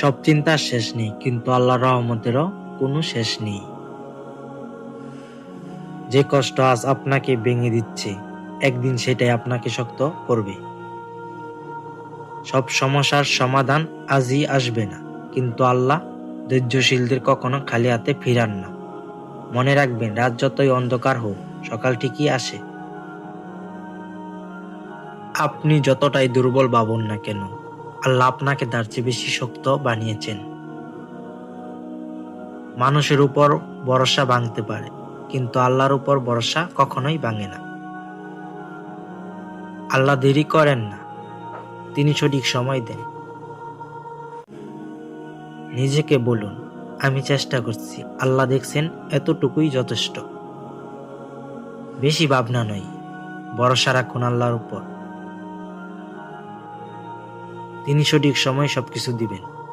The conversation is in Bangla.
সব চিন্তার শেষ নেই, কিন্তু আল্লাহ রহমতেরও কোনো শেষ নেই। যে কষ্ট আজ আপনাকে ভেঙে দিচ্ছে, একদিন সেটাই আপনাকে শক্ত করবে। সব সমস্যার সমাধান আজই আসবে না, কিন্তু আল্লাহ ধৈর্যশীলদের কখনো খালি হাতে ফিরান না। মনে রাখবেন, রাত যতই অন্ধকার হোক, সকাল ঠিকই আসে। আপনি যতটাই দুর্বল ভাবুন না কেন আল্লাহ আপনাকে তার চেয়ে বেশি শক্ত বানিয়েছেন। মানুষের উপর ভরসা ভাঙতে পারে, কিন্তু আল্লাহর উপর ভরসা কখনোই ভাঙে না। আল্লাহ দেরি করেন না, তিনি সঠিক সময় দেন। নিজেকে বলুন, আমি চেষ্টা করছি, আল্লাহ দেখছেন এতটুকুই যথেষ্ট। বেশি ভাবনা নয়, ভরসা রাখুন আল্লাহর উপর। তিনি সঠিক সময় সবকিছু দিবেন।